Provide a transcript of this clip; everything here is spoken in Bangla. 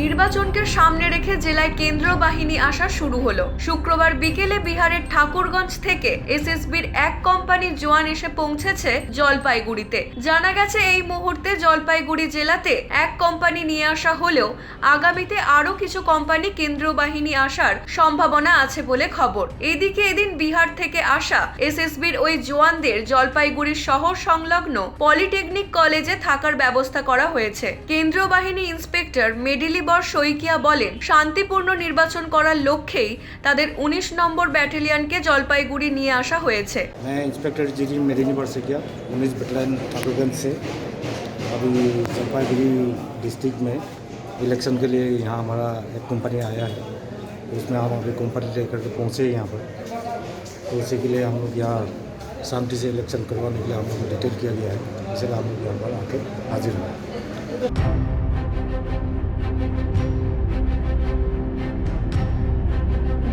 নির্বাচনকে সামনে রেখে জেলায় কেন্দ্র বাহিনী আসা শুরু হলো। শুক্রবার বিকেলে বিহারের ঠাকুরগঞ্জ থেকে এসএসবির এক কোম্পানি জোয়ান এসে পৌঁছেছে জলপাইগুড়িতে। জানা গেছে, এই মুহূর্তে জলপাইগুড়ি জেলাতে এক কোম্পানি নিয়ে আসা হলেও আগামীতে আরও কিছু কোম্পানি কেন্দ্র বাহিনী আসার সম্ভাবনা আছে বলে খবর। এদিকে এদিন বিহার থেকে আসা এসএসবির ওই জোয়ানদের জলপাইগুড়ির শহর সংলগ্ন পলিটেকনিক কলেজে থাকার ব্যবস্থা করা হয়েছে। কেন্দ্রীয় বাহিনী ইন্সপেক্টর মেডিলিবর শইকিয়া বলেন শান্তিপূর্ণ নির্বাচন করার লক্ষ্যেই তাদের উনিশ নম্বর ব্যাটালিয়নকে জলপাইগুড়ি নিয়ে আসা হয়েছে मैं इंस्पेक्टर जी डी मेदिनीपुर से किया उन्नीस बटालियन ठाकुरगंज से अभी जलपाईगुड़ी डिस्ट्रिक्ट में इलेक्शन के लिए यहाँ हमारा एक कंपनी आया है उसमें हम अभी कंपनी लेकर के पहुँचे यहाँ पर तो उसी के लिए हम लोग यहाँ शांति से इलेक्शन करवाने के लिए हम लोग को डिटेल किया गया है इसलिए हम लोग यहाँ पर आके हाजिर हुए